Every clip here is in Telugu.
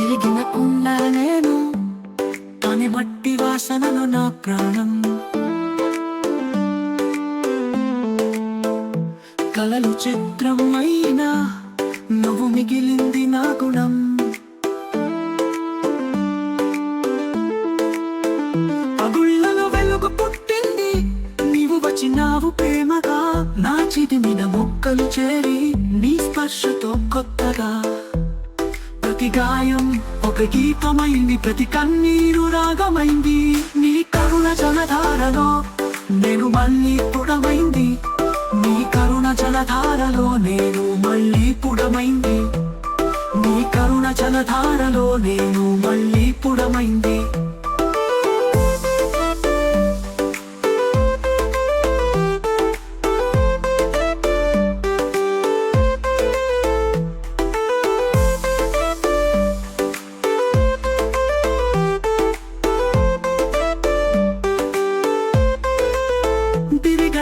ఎరిగిన ఉన్న నేను కాని మట్టి నా ప్రాణం. కలలు చిత్రం అయినా నువ్వు మిగిలింది నా గుణం. పగుళ్ళలో వెలుగు పుట్టింది నీవు వచ్చినావు ప్రేమగా. నా మీద మొక్కలు చేరి నీ స్పర్శతో కొత్తగా. ప్రతి గాయం ఒక గీతమైంది ప్రతి కన్నీరు రాగమైంది. నీ కరుణ జలధారలో నేను మళ్ళీ పుడమైంది. నీ కరుణ జలధారలో నేను మళ్ళీ పుడమైంది. నీ కరుణ జలధారలో నేను మళ్ళీ పుడమైంది.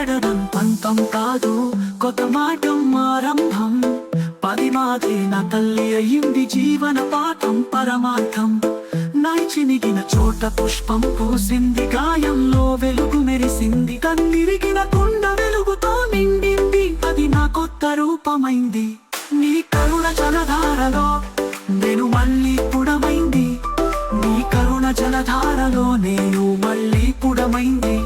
తిరిగడడం అంతం కాదు కొత్త మాటం ఆరంభం. పది మాదే నా తల్లి అయ్యింది జీవన పాఠం పరమార్థం. నైచినిగిన చోట పుష్పం పూసింది గాయంలో వెలుగు మెరిసింది. కన్నిరిగిన కుండ వెలుగుతో నిండింది అది నా కొత్త రూపమైంది. నీ కరుణ జలధారలో నేను మళ్ళీ పుడమైంది. నీ కరుణ జలధారలో నేను మళ్ళీ పుడమైంది.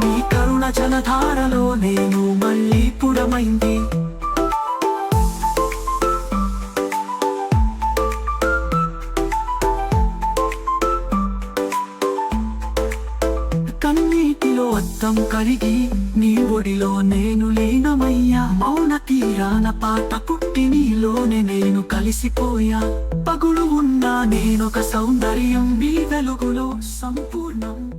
నీ కరుణ జలధారలో నేను మళ్ళీ పుడమైంది. కన్నీటిలో అద్దం కరిగి నీ ఒడిలో నేను లీనమయ్యా. మౌన తీరాన పాట పుట్టి నీలోనే నేను కలిసిపోయా. పగులు ఉన్నా నేనొక సౌందర్యం నీ వెలుగులో సంపూర్ణం.